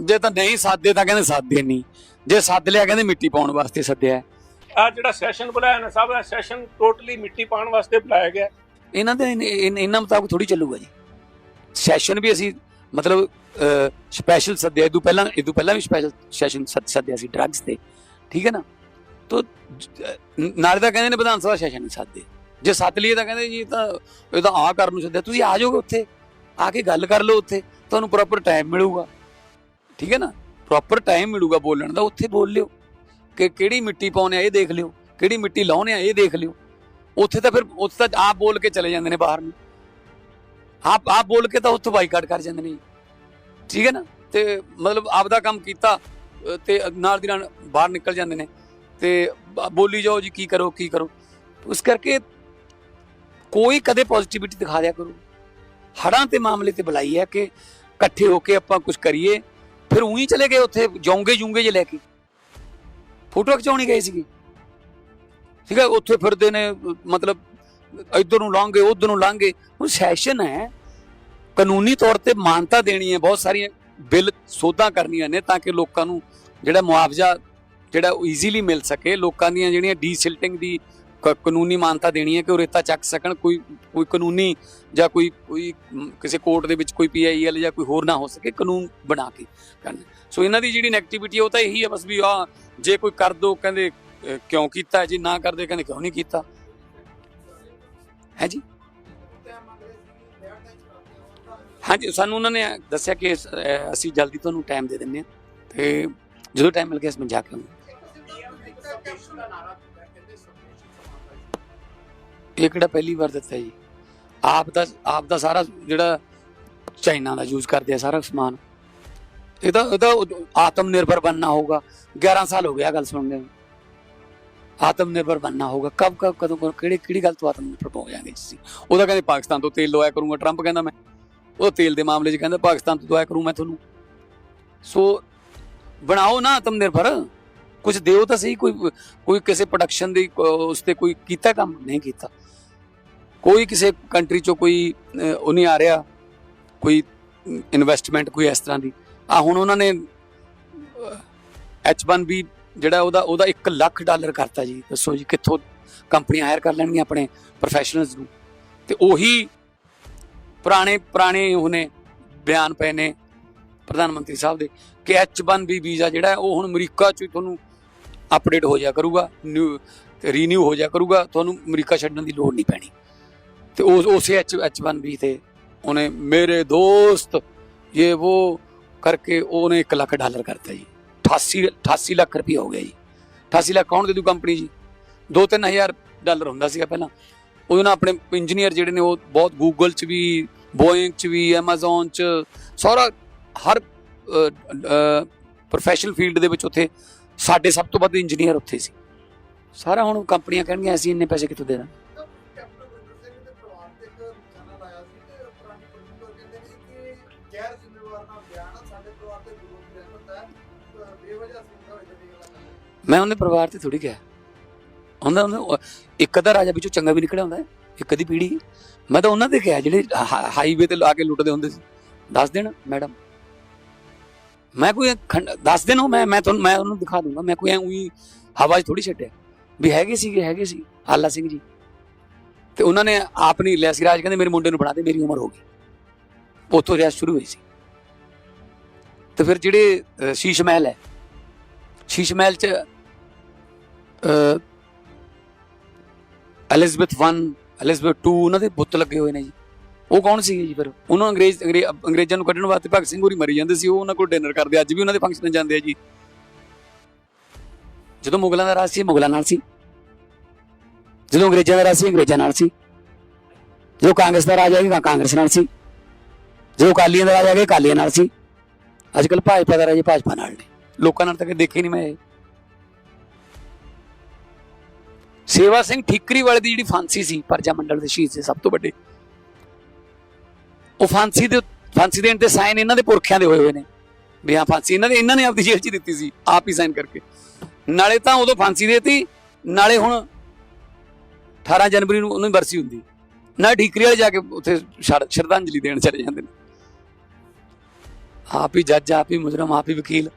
ਜੇ ਤਾਂ ਨਹੀਂ ਸਾਦੇ ਤਾਂ ਕਹਿੰਦੇ ਸਾਦੇ ਨਹੀਂ। ਜੇ ਸੱਦ ਲਿਆ ਕਹਿੰਦੇ ਮਿੱਟੀ ਪਾਉਣ ਵਾਸਤੇ ਸੱਦਿਆ। ਆ ਜਿਹੜਾ ਸੈਸ਼ਨ ਬੁਲਾਇਆ ਨਾ ਸਾਹਿਬ ਦਾ ਸੈਸ਼ਨ ਟੋਟਲੀ ਮਿੱਟੀ ਪਾਉਣ ਵਾਸਤੇ ਬੁਲਾਇਆ ਗਿਆ। ਇਹਨਾਂ ਦੇ ਇਨ- ਇਹਨਾਂ ਮੁਤਾਬਕ ਥੋੜੀ ਚੱਲੂਗਾ ਜੀ। ਸੈਸ਼ਨ ਵੀ ਅਸੀਂ ਮਤਲਬ ਸਪੈਸ਼ਲ ਸੱਦਿਆ। ਇਦੋਂ ਪਹਿਲਾਂ ਇਦੋਂ ਪਹਿਲਾਂ ਵੀ ਸਪੈਸ਼ਲ ਸੈਸ਼ਨ ਸੱਦਿਆ ਸੀ ਡਰੱਗਸ ਤੇ। ਠੀਕ ਹੈ ਨਾ? ਤੋ ਜ- ਨਾਲੇ ਤਾਂ ਕਹਿੰਦੇ ਨੇ ਵਿਧਾਨ ਸਭਾ ਸੈਸ਼ਨ ਨਹੀਂ ਸੱਦੇ ਜੇ ਸੱਦ ਲਈਏ ਤਾਂ ਕਹਿੰਦੇ ਜੀ ਇਹ ਤਾਂ ਇਹ ਤਾਂ ਆ ਕਰਨ ਨੂੰ ਸੱਦਿਆ। ਤੁਸੀਂ ਆ ਜਾਓਗੇ ਉੱਥੇ। ਆ ਕੇ ਗੱਲ ਕਰ ਲਓ ਉੱਥੇ। ਤੁਹਾਨੂੰ ਪ੍ਰੋਪਰ ਟਾਈਮ ਮਿਲੂਗਾ। ਠੀਕ ਹੈ ਨਾ? ਪ੍ਰੋਪਰ ਟਾਈਮ ਮਿਲੂਗਾ ਬੋਲਣ ਦਾ ਉੱਥੇ ਬੋਲ ਲਿਓ। ਕਿ ਕਿਹੜੀ ਮਿੱਟੀ ਪਾਉਣੇ ਆ ਇਹ ਦੇਖ ਲਿਓ। ਕਿਹੜੀ ਮਿੱਟੀ ਲਾਉਣੇ ਆ ਇਹ ਦੇਖ ਲਿਓ। ਉੱਥੇ ਤਾਂ ਫਿਰ ਉੱਥੇ ਤਾਂ ਆਪ ਬੋਲ ਕੇ ਚਲੇ ਜਾਂਦੇ ਨੇ ਬਾਹਰ ਨੂੰ। ਆਪ ਆਪ ਬੋਲ ਕੇ ਤਾਂ ਉੱਥੋਂ ਬਾਈਕਾਟ ਕਰ ਜਾਂਦੇ ਨੇ ਜੀ। ਠੀਕ ਹੈ ਨਾ? ਤੇ ਮਤਲਬ ਆਪ ਦਾ ਕੰਮ ਕੀਤਾ ਅ, ਤੇ ਨਾਲ ਦੀ ਨਾਲ ਬਾਹਰ ਨਿਕਲ ਜਾਂਦੇ ਨੇ। ਤੇ ਬੋਲੀ ਜਾਓ ਜੀ ਕੀ ਕਰੋ ਕੀ ਕਰੋ। ਉਸ ਕਰਕੇ ਕੋਈ ਕਦੇ ਪੋਜ਼ਿਟਿਵਿਟੀ ਦਿਖਾ ਦਿਆ ਕਰੋ। ਹੜਾਂ ਤੇ ਮਾਮਲੇ ਤੇ ਬੁਲਾਈ ਹੈ ਕਿ ਇਕੱਠੇ ਹੋ ਕੇ ਆਪਾਂ ਕੁਝ ਕਰੀਏ। ਫਿਰ ਉਹੀ ਚਲੇ ਗਏ ਉੱਥੇ, ਜੌਂਗੇ ਜੂੰਗੇ ਜੇ ਲੈ ਕੇ। ਫੋਟੋ ਖਿਚਾਉਣੀ ਗਏ ਸੀਗੇ। ਠੀਕ ਹੈ, ਉੱਥੇ ਫਿਰਦੇ ਨੇ, ਮਤਲਬ ਇੱਧਰ ਨੂੰ ਲਾਂਗੇ ਉਧਰ ਨੂੰ ਲਾਂਗੇ ਹੁਣ ਸੈਸ਼ਨ ਹੈ। ਕਾਨੂੰਨੀ ਤੌਰ ਤੇ ਮਾਨਤਾ ਦੇਣੀ ਹੈ, ਬਹੁਤ ਸਾਰੀਆਂ ਬਿੱਲ ਸੋਧਾਂ ਕਰਨੀਆਂ ਨੇ ਤਾਂ ਕਿ ਲੋਕਾਂ ਨੂੰ ਜਿਹੜਾ ਮੁਆਵਜ਼ਾ ਜਿਹੜਾ ਉਹ ਈਜ਼ੀਲੀ ਮਿਲ ਸਕੇ। ਲੋਕਾਂ ਦੀਆਂ ਜਿਹੜੀਆਂ ਡੀਸਿਲਟਿੰਗ ਦੀ ਕਾਨੂੰਨੀ ਮਾਨਤਾ ਦੇਣੀ ਹੈ ਕਿ ਉਹ ਰੇਤਾ ਚੱਕ ਸਕਣ ਕੋਈ ਕੋਈ ਕਾਨੂੰਨੀ ਜਾਂ ਕੋਈ ਕੋਈ ਮ, ਕਿਸੇ ਕੋਰਟ ਦੇ ਵਿੱਚ ਕੋਈ ਪੀਆਈਐਲ ਜਾਂ ਕੋਈ ਹੋਰ ਨਾ ਹੋ ਸਕੇ ਕਾਨੂੰਨ ਬਣਾ ਕੇ ਕਰਨ। ਸੋ ਇਹਨਾਂ ਦੀ ਜਿਹੜੀ ਨੈਗੇਟਿਵਿਟੀ ਉਹ ਤਾਂ ਇਹੀ ਹੈ ਬਸ ਵੀ ਆ ਜੇ ਕੋਈ ਕਰ ਦੋ ਕਹਿੰਦੇ ਕਿਉਂ ਕੀਤਾ ਜੀ ਨਾ ਕਰਦੇ ਕਹਿੰਦੇ ਕਿਉਂ ਨਹੀਂ ਕੀਤਾ? ਹੈ ਜੀ? ਹਾਂਜੀ ਸਾਨੂੰ ਉਹਨਾਂ ਨੇ ਦੱਸਿਆ ਕਿ ਅਸੀਂ ਜਲਦੀ ਤੁਹਾਨੂੰ ਟਾਈਮ ਦੇ ਦਿੰਨੇ ਆ ਤੇ ਜਦੋਂ ਟਾਈਮ ਮਿਲ ਗਿਆ ਅਸੀਂ ਜਾ ਕੇ ਆਉਂਗੇ ਇਹ ਕਿਹੜਾ ਪਹਿਲੀ ਵਾਰ ਦਿੱਤਾ ਜੀ? ਆਪ ਦਾ ਆਪ ਦਾ ਸਾਰਾ ਜਿਹੜਾ ਚਾਈਨਾ ਦਾ ਯੂਜ਼ ਕਰਦੇ ਆ ਸਾਰਾ ਸਮਾਨ। ਇਹਦਾ ਇਹਦਾ ਆਤਮ ਨਿਰਭਰ ਬਣਨਾ ਹੋਗਾ 11 ਸਾਲ ਹੋ ਗਿਆ ਗੱਲ ਸੁਣਦੇ ਨੂੰ। ਆਤਮ ਨਿਰਭਰ ਬਣਨਾ ਹੋਗਾ ਕਬ ਕਬ ਕਦੋਂ ਕਦੋਂ ਕਿਹੜੀ ਕਿਹੜੀ ਗੱਲ ਤੋਂ ਆਤਮ ਨਿਰਭਰ ਹੋ ਜਾਗੇ ਤੁਸੀਂ ਉਹਦਾ ਕਹਿੰਦੇ ਪਾਕਿਸਤਾਨ ਤੋਂ ਤੇਲ ਲਵਾਇਆ ਕਰੂੰਗਾ, ਟਰੰਪ ਕਹਿੰਦਾ ਮੈਂ। ਉਹ ਤੇਲ ਦੇ ਮਾਮਲੇ 'ਚ ਕਹਿੰਦਾ ਪਾਕਿਸਤਾਨ ਤੋਂ ਦਵਾਇਆ ਕਰੂੰ ਮੈਂ ਤੁਹਾਨੂੰ। ਸੋ ਬਣਾਓ ਨਾ ਆਤਮ ਨਿਰਭਰ ਕੁਝ ਦਿਓ ਤਾਂ ਸਹੀ, ਕੋਈ ਕੋਈ ਕਿਸੇ ਪ੍ਰੋਡਕਸ਼ਨ ਦੀ ਉਸ ਤੇ ਕੋਈ ਕੀਤਾ ਕੰਮ? ਨਹੀਂ ਕੀਤਾ। ਕੋਈ ਕਿਸੇ ਕੰਟਰੀ ਚੋਂ ਕੋਈ ਉਹ ਨਹੀਂ ਆ ਰਿਹਾ, ਕੋਈ ਇਨਵੈਸਟਮੈਂਟ ਕੋਈ ਇਸ ਤਰ੍ਹਾਂ ਦੀ। ਆ ਹੁਣ ਉਹਨਾਂ ਨੇ H1B ਜਿਹੜਾ ਉਹਦਾ ਉਹਦਾ 1 ਲੱਖ ਡਾਲਰ ਕਰਤਾ ਜੀ। ਦੱਸੋ ਜੀ, ਕਿੱਥੋਂ ਕੰਪਨੀਆਂ ਹਾਇਰ ਕਰ ਲੈਣਗੀਆਂ ਆਪਣੇ ਪ੍ਰੋਫੈਸ਼ਨਲਸ ਨੂੰ? ਤੇ ਉਹੀ ਪੁਰਾਣੇ ਪੁਰਾਣੇ ਉਹਨੇ ਬਿਆਨ ਪਏ ਨੇ ਪ੍ਰਧਾਨ ਮੰਤਰੀ ਸਾਹਿਬ ਦੇ ਕਿ H1B ਵੀਜ਼ਾ ਜਿਹੜਾ ਉਹ ਹੁਣ ਅਮਰੀਕਾ ਚ ਹੀ ਤੁਹਾਨੂੰ ਅਪਡੇਟ ਹੋ ਜਾ ਕਰੂਗਾ ਨਿਊ ਤੇ ਰੀਨਿਊ ਹੋ ਜਾ ਕਰੂਗਾ, ਤੁਹਾਨੂੰ ਅਮਰੀਕਾ ਛੱਡਣ ਦੀ ਲੋੜ ਨਹੀਂ ਪੈਣੀ। ਤੇ ਉਸ, ਉਸੇ H H1B ਤੇ ਉਹਨੇ ਮੇਰੇ ਦੋਸਤ ਇਹ ਉਹ ਕਰਕੇ ਉਹਨੇ 1 ਲੱਖ ਡਾਲਰ ਕਰਤਾ ਜੀ। 88 88 ਲੱਖ ਰੁਪਏ ਹੋ ਗਿਆ ਜੀ। 88 ਲੱਖ ਕੌਣ ਦੇ ਦੂ ਕੰਪਨੀ ਜੀ? 2-3000 ਡਾਲਰ ਹੁੰਦਾ ਸੀਗਾ ਪਹਿਲਾਂ। ਉਹਦੇ ਨਾਲ ਆਪਣੇ ਇੰਜੀਨੀਅਰ ਜਿਹੜੇ ਨੇ ਉਹ ਬਹੁਤ ਗੂਗਲ 'ਚ ਵੀ ਬੋਇੰਗ 'ਚ ਵੀ, Amazon 'ਚ, ਸਾਰਾ ਹਰ ਪ੍ਰੋਫੈਸ਼ਨਲ ਫੀਲਡ ਦੇ ਵਿੱਚ ਉੱਥੇ ਸਾਡੇ ਸਭ ਤੋਂ ਵੱਧ ਇੰਜੀਨੀਅਰ ਉੱਥੇ ਸੀ। ਸਾਰਾ ਹੁਣ ਕੰਪਨੀਆਂ ਕਹਿਣਗੀਆਂ ਅਸੀਂ ਇੰਨੇ ਪੈਸੇ ਕਿੱਥੋਂ ਦੇ ਦਾਂ ਦੇ ਦੇ ਦਾ ਕਰਦੇ ਮੈਂ ਉਹਦੇ ਪਰਿਵਾਰ ਤੇ ਥੋੜੀ ਗਿਆ। ਹੁੰਦਾ ਉਹਨੇ ਇੱਕ ਅੱਧਾ ਰਾਜਾ ਵਿੱਚੋਂ ਚੰਗਾ ਵੀ ਨਿਕਲਿਆ ਹੁੰਦਾ ਇੱਕ ਅੱਧੀ ਪੀੜੀ ਮੈਂ ਤਾਂ ਉਹਨਾਂ ਦੇ ਕਿਹਾ ਜਿਹੜੇ ਹਾਈਵੇ ਤੇ ਲਾ ਕੇ ਲੁੱਟਦੇ ਹੁੰਦੇ ਸੀ। ਦੱਸ ਦੇਣ ਮੈਡਮ। ਮੈਂ ਕੋਈ ਖੰਡ- ਦੱਸ ਦੇਣਾ ਮੈਂ ਮੈਂ ਤੁਹਾਨੂੰ ਮੈਂ ਉਹਨੂੰ ਦਿਖਾ ਦੂੰਗਾ ਮੈਂ ਕੋਈ ਐ ਉਹੀ ਹਵਾ 'ਚ ਥੋੜੀ ਛੱਡਿਆ ਵੀ ਹੈਗੇ ਸੀਗੇ ਹੈਗੇ ਸੀ ਆਲਾ ਸਿੰਘ ਜੀ। ਤੇ ਉਹਨਾਂ ਨੇ ਆਪ ਨਹੀਂ ਲਿਆ ਸੀ ਰਾਜ ਕਹਿੰਦੇ ਮੇਰੇ ਮੁੰਡੇ ਨੂੰ ਬਣਾ ਦੇ ਮੇਰੀ ਉਮਰ ਹੋ ਗਈ। ਉੱਥੋਂ ਰਿਆਸਤ ਸ਼ੁਰੂ ਹੋਈ ਸੀ। ਤੇ ਫਿਰ ਜਿਹੜੇ ਸ਼ੀਸ਼ ਮਹਿਲ ਹੈ ਸ਼ੀਸ਼ ਮਹਿਲ 'ਚ ਅ, ਐਲਿਜ਼ਬeth 1 ਐਲਿਜ਼ਬeth 2 ਉਹਨਾਂ ਦੇ ਬੁੱਤ ਲੱਗੇ ਹੋਏ ਨੇ ਜੀ। ਉਹ ਕੌਣ ਸੀਗੇ ਜੀ ਫਿਰ? ਉਹਨਾਂ ਅੰਗਰੇਜ਼ ਅੰਗਰੇ- ਅੰਗਰੇਜ਼ਾਂ ਨੂੰ ਕੱਢਣ ਵਾਸਤੇ ਭਗਤ ਸਿੰਘ ਹੋਰੀ ਮਰੀ ਜਾਂਦੇ ਸੀ, ਉਹ ਉਹਨਾਂ ਕੋਲ ਡਿਨਰ ਕਰਦੇ, ਅੱਜ ਵੀ ਉਹਨਾਂ ਦੇ ਫੰਕਸ਼ਨ ਜਾਂਦੇ ਆ ਜੀ। ਜਦੋਂ ਮੁਗਲਾਂ ਦਾ ਰਾਜ ਸੀ, ਮੁਗਲਾਂ ਨਾਲ ਸੀ। ਜਦੋਂ ਅੰਗਰੇਜ਼ਾਂ ਦਾ ਰਾਜ ਸੀ, ਅੰਗਰੇਜ਼ਾਂ ਨਾਲ ਸੀ। ਜਦੋਂ ਕਾਂਗਰਸ ਦਾ ਰਾਜ ਆ ਆਇਆ ਕਾਂਗਰਸ ਨਾਲ ਸੀ। ਜਦੋਂ ਅਕਾਲੀਆਂ ਦਾ ਰਾਜ ਆ ਗਿਆ, ਅਕਾਲੀਆਂ ਨਾਲ ਸੀ। ਅੱਜ ਕੱਲ ਭਾਜਪਾ ਦਾ ਰਾਜ ਭਾਜਪਾ ਨਾਲ ਨੇ। ਲੋਕਾਂ ਨਾਲ ਤਾਂ ਕਦੇ ਦੇਖੇ ਨਹੀਂ ਮੈਂ ਸੇਵਾ ਸਿੰਘ ਠੀਕਰੀ ਵਾਲੇ ਦੀ ਜਿਹੜੀ ਫਾਂਸੀ ਸੀ, ਪਰਜਾ ਮੰਡਲ ਦੇ ਸ਼ਹੀਦ ਸੀ, ਸਭ ਤੋਂ ਵੱਡੇ। ਉਹ ਫਾਂਸੀ ਦੇ ਫਾਂਸੀ ਦੇਣ ਤੇ ਸਾਈਨ ਇਹਨਾਂ ਦੇ ਪੁਰਖਿਆਂ ਦੇ ਹੋਏ ਹੋਏ ਨੇ। ਵੀ ਹਾਂ, ਫਾਂਸੀ ਇਹਨਾਂ ਦੇ ਇਹਨਾਂ ਨੇ ਆਪਦੀ ਜੇਲ੍ਹ 'ਚ ਦਿੱਤੀ ਸੀ, ਆਪ ਹੀ ਸਾਈਨ ਕਰਕੇ। ਨਾਲੇ ਤਾਂ ਉਦੋਂ ਫਾਂਸੀ ਦੇਤੀ, ਨਾਲੇ ਹੁਣ 18 ਜਨਵਰੀ ਨੂੰ ਉਹਨੂੰ ਬਰਸੀ ਹੁੰਦੀ। ਨਾ ਠੀਕਰੀ ਵਾਲੇ ਜਾ ਕੇ ਉੱਥੇ ਸ਼ਰਧਾਂਜਲੀ ਦੇਣ ਚਲੇ ਜਾਂਦੇ ਨੇ। ਆਪ ਹੀ ਜੱਜ, ਆਪ ਹੀ ਮੁਜਰਮ, ਆਪ ਹੀ ਵਕੀਲ।